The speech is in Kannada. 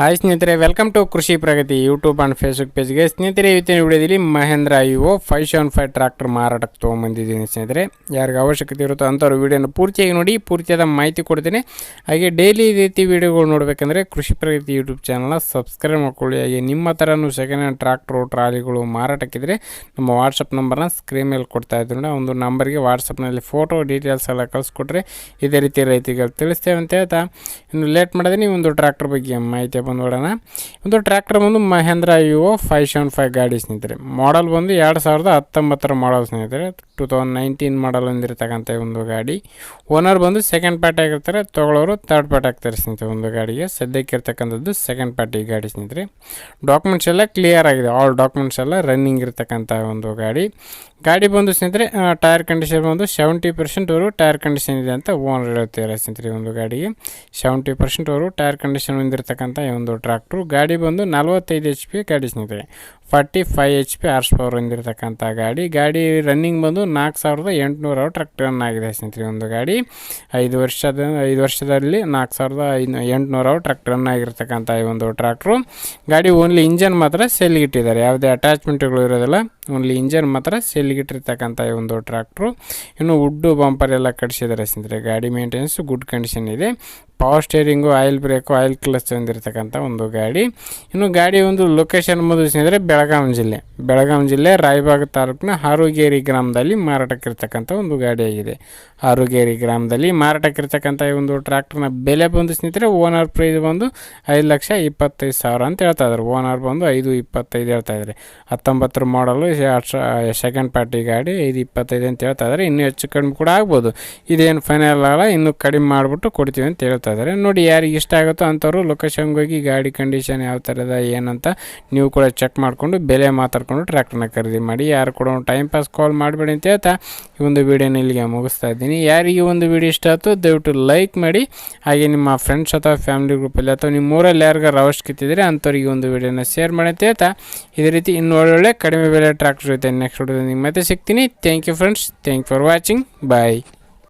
ಹಾಯ್ ಸ್ನೇಹಿತರೆ welcome to Krishi Pragati YouTube and Facebook ಪೇಜ್ಗೆ ಸ್ನೇಹಿತರೆ, ಇವತ್ತಿನ ವಿಡಿಯೋದಲ್ಲಿ Mahindra U five seven five tractor ಮಾರಾಟಕ್ಕೆ ತೊಗೊಂಬಂದಿದ್ದೀನಿ ಸ್ನೇಹಿತರೆ. ಯಾರಿಗೆ ಅವಶ್ಯಕತೆ ಇರುತ್ತೋ ಅಂಥವ್ರು ವಿಡಿಯೋನ ಪೂರ್ತಿಯಾಗಿ ನೋಡಿ, ಪೂರ್ತಿಯಾದ ಮಾಹಿತಿ ಕೊಡ್ತೀನಿ. ಹಾಗೆ ಡೈಲಿ ರೀತಿ ವಿಡಿಯೋಗಳು ನೋಡಬೇಕಂದ್ರೆ ಕೃಷಿ ಪ್ರಗತಿ ಯೂಟ್ಯೂಬ್ ಚಾನಲ್ನ ಸಬ್ಸ್ಕ್ರೈಬ್ ಮಾಡ್ಕೊಳ್ಳಿ. ಹಾಗೆ ನಿಮ್ಮ ಥರನೂ ಸೆಕೆಂಡ್ ಹ್ಯಾಂಡ್ ಟ್ರ್ಯಾಕ್ಟ್ರು ಟ್ರಾಲಿಗಳು ಮಾರಾಟಕ್ಕಿದ್ರೆ ನಮ್ಮ ವಾಟ್ಸಪ್ ನಂಬರ್ನ ಸ್ಕ್ರೀನ್ ಮೇಲೆ ಕೊಡ್ತಾ ಇದ್ರು ಒಂದು ನಂಬರ್ಗೆ ವಾಟ್ಸಪ್ನಲ್ಲಿ ಫೋಟೋ ಡೀಟೇಲ್ಸ್ ಎಲ್ಲ ಕಳಿಸ್ಕೊಟ್ರೆ ಇದೇ ರೀತಿ ರೈತರಿಗೆ ತಿಳಿಸ್ತೇವೆ ಅಂತ ಹೇಳ್ತಾ. ಇನ್ನು ಲೇಟ್ ಮಾಡಿದ್ರೆ ನೀವು ಒಂದು ಟ್ರ್ಯಾಕ್ಟರ್ ಬಗ್ಗೆ ಮಾಹಿತಿ ಬಂದ್ಬಿಡೋಣ ಒಂದು ಟ್ರ್ಯಾಕ್ಟರ್ ಬಂದು Mahindra U five seven five ಗಾಡಿ ಸ್ನೇಹಿತರೆ. ಮಾಡಲ್ ಬಂದು ಎರಡು ಸಾವಿರದ ಹತ್ತೊಂಬತ್ತರ ಮಾಡಲ್ ಸ್ನೇಹಿತರೆ. ಟೂ ತೌಸಂಡ್ ನೈನ್ಟೀನ್ ಮಾಡಲ್ ಅಂದಿರತಕ್ಕಂಥ ಒಂದು ಗಾಡಿ. ಓನರ್ ಬಂದು ಸೆಕೆಂಡ್ ಪಾರ್ಟಿ ಆಗಿರ್ತಾರೆ. ತೊಗೊಳೋರು ತರ್ಡ್ ಪಾರ್ಟಿ ಆಗ್ತಾರೆ ಸ್ನೇಹಿತರೆ ಒಂದು ಗಾಡಿಗೆ. ಸದ್ಯಕ್ಕೆ ಇರ್ತಕ್ಕಂಥದ್ದು ಸೆಕೆಂಡ್ ಪಾರ್ಟಿ ಗಾಡಿ ಸ್ನೇಹಿತರೆ. ಡಾಕ್ಯುಮೆಂಟ್ಸ್ ಎಲ್ಲ ಕ್ಲಿಯರ್ ಆಗಿದೆ. ಆಲ್ ಡಾಕ್ಯುಮೆಂಟ್ಸ್ ಎಲ್ಲ ರನ್ನಿಂಗ್ ಇರ್ತಕ್ಕಂಥ ಒಂದು ಗಾಡಿ. ಗಾಡಿ ಬಂದು ಸ್ನೇಹಿತರೆ ಟೈರ್ ಕಂಡೀಷನ್ ಬಂದು ಸೆವೆಂಟಿ ಪರ್ಸೆಂಟ್ವರೆಗೂ ಟೈರ್ ಕಂಡೀಷನ್ ಇದೆ ಅಂತ ಓನರ್ ಹೇಳ್ತಿದ್ದಾರೆ ಸ್ನೇಹಿತರೆ ಒಂದು ಗಾಡಿಗೆ. ಸೆವೆಂಟಿ ಪರ್ಸೆಂಟ್ವರೆಗೂ ಟೈರ್ ಕಂಡೀಷನ್ ಹೊಂದಿರತಕ್ಕಂಥ ಒಂದು ಟ್ರ್ಯಾಕ್ಟ್ರು ಗಾಡಿ ಬಂದು ನಲ್ವತ್ತೈದು ಎಚ್ ಪಿ ಗಾಡಿ ಸ್ನೇಹಿತರೆ forty five H P horse power ಹೊಂದಿರತಕ್ಕಂಥ ಗಾಡಿ. ಗಾಡಿ ರನ್ನಿಂಗ್ ಬಂದು ನಾಲ್ಕು ಸಾವಿರದ ಎಂಟುನೂರು ಟ್ರಕ್ ಆಗಿದೆ ಸ್ನೇಹಿತರೆ. ಒಂದು ಗಾಡಿ ಐದು ವರ್ಷದ, ಐದು ವರ್ಷದಲ್ಲಿ ನಾಲ್ಕು ಸಾವಿರದ ಐದು, ಎಂಟುನೂರು ಟ್ರಕ್ ಆಗಿರ್ತಕ್ಕಂಥ ಈ ಒಂದು ಟ್ರ್ಯಾಕ್ಟ್ರು ಗಾಡಿ ಓನ್ಲಿ ಇಂಜನ್ ಮಾತ್ರ ಸೆಲ್ಗಿಟ್ಟಿದ್ದಾರೆ ಯಾವುದೇ ಅಟ್ಯಾಚ್ಮೆಂಟ್ಗಳು ಇರೋದಿಲ್ಲ. ಓನ್ಲಿ ಇಂಜನ್ ಮಾತ್ರ ಸೆಲ್ಗಿಟ್ಟಿರ್ತಕ್ಕಂಥ ಈ ಒಂದು ಟ್ರ್ಯಾಕ್ಟ್ರು ಇನ್ನು ವುಡ್ಡು ಬಂಪರ್ ಎಲ್ಲ ಕಟ್ಸಿದ್ದಾರೆ ಸ್ನೇಹಿತರೆ. ಗಾಡಿ ಮೇಂಟೆನೆನ್ಸ್ ಗುಡ್ ಕಂಡೀಷನ್ ಇದೆ. Power steering oil brake oil clutch ಹೊಂದಿರತಕ್ಕಂಥ ಒಂದು ಗಾಡಿ. ಇನ್ನು ಗಾಡಿ ಒಂದು ಲೊಕೇಶನ್ ಬಂದು ಸ್ನೇಹಿತರೆ ಜಿಲ್ಲೆ ಬೆಳಗಾವಿ ಜಿಲ್ಲೆ ರಾಯಬಾಗ ತಾಲೂಕಿನ ಹಾರುಗೇರಿ ಗ್ರಾಮದಲ್ಲಿ ಮಾರಾಟಕ್ಕಿರ್ತಕ್ಕಂಥ ಒಂದು ಗಾಡಿಯಾಗಿದೆ ಹಾರುಗೇರಿ ಗ್ರಾಮದಲ್ಲಿ ಮಾರಾಟಕ್ಕಿರ್ತಕ್ಕಂಥ ಈ ಒಂದು ಟ್ರ್ಯಾಕ್ಟರ್ನ ಬೆಲೆ ಬಂದು ಸ್ನೇಹಿತರೆ, ಓನರ್ ಪ್ರೈಸ್ ಬಂದು ಐದು ಲಕ್ಷ ಇಪ್ಪತ್ತೈದು ಸಾವಿರ ಅಂತ ಹೇಳ್ತಾ ಇದ್ದಾರೆ. ಓನರ್ ಬಂದು ಐದು ಇಪ್ಪತ್ತೈದು ಹೇಳ್ತಾ ಇದ್ದಾರೆ. ಹತ್ತೊಂಬತ್ತರ ಮಾಡಲು ಸೆಕೆಂಡ್ ಪಾರ್ಟಿ ಗಾಡಿ ಐದು ಇಪ್ಪತ್ತೈದು ಅಂತ ಹೇಳ್ತಾ ಇದ್ದಾರೆ. ಇನ್ನೂ ಹೆಚ್ಚು ಕಡಿಮೆ ಕೂಡ ಆಗ್ಬೋದು. ಇದೇನು ಫೈನಲ್ ಆಗಲ್ಲ ಇನ್ನೂ ಕಡಿಮೆ ಮಾಡಿಬಿಟ್ಟು ಕೊಡ್ತೀವಿ ಅಂತ ಹೇಳ್ತಾ ಇದ್ದಾರೆ. ನೋಡಿ ಯಾರಿಗೆ ಇಷ್ಟ ಆಗುತ್ತೋ ಅಂಥವ್ರು ಲೊಕೇಶನ್ಗೆ ಹೋಗಿ ಗಾಡಿ ಕಂಡೀಷನ್ ಯಾವ ಥರದ ಏನಂತ ನೀವು ಕೂಡ ಚೆಕ್ ಮಾಡಿಕೊಂಡು ಬೆಲೆ ಮಾತಾಡ್ಕೊಂಡು ಟ್ರ್ಯಾಕ್ಟರ್ನ ಖರೀದಿ ಮಾಡಿ, ಯಾರು ಕೂಡ ಟೈಮ್ ಪಾಸ್ ಕಾಲ್ ಮಾಡಬೇಡಿ ಅಂತ ಹೇಳ್ತಾ ಈ ಒಂದು ವೀಡಿಯೋನ ಇಲ್ಲಿಗೆ ಮುಗಿಸ್ತಾ ಇದ್ದೀನಿ. ಯಾರಿಗೆ ಒಂದು ವೀಡಿಯೋ ಇಷ್ಟ ಆಯ್ತು, ದಯವಿಟ್ಟು ಲೈಕ್ ಮಾಡಿ. ಹಾಗೆ ನಿಮ್ಮ ಫ್ರೆಂಡ್ಸ್ ಅಥವಾ ಫ್ಯಾಮಿಲಿ ಗ್ರೂಪಲ್ಲಿ ಅಥವಾ ನಿಮ್ಮ ಊರಲ್ಲಿ ಯಾರಿಗಾರ ಅವಶ್ಯಕತೆ ಇದ್ದರೆ ಅಂಥವ್ರಿಗೆ ಒಂದು ವೀಡಿಯೋನ ಶೇರ್ ಮಾಡಿ ಅಂತ ಹೇಳ್ತಾ ಇದೇ ರೀತಿ ಇನ್ನು ಒಳ್ಳೊಳ್ಳೆ ಕಡಿಮೆ ಬೆಲೆ ಟ್ರ್ಯಾಕ್ಟರ್ ಜೊತೆ ನೆಕ್ಸ್ಟ್ ವಿಡಿಯೋದಲ್ಲಿ ಮತ್ತೆ ಸಿಗ್ತೀನಿ. Thank you friends thank for watching bye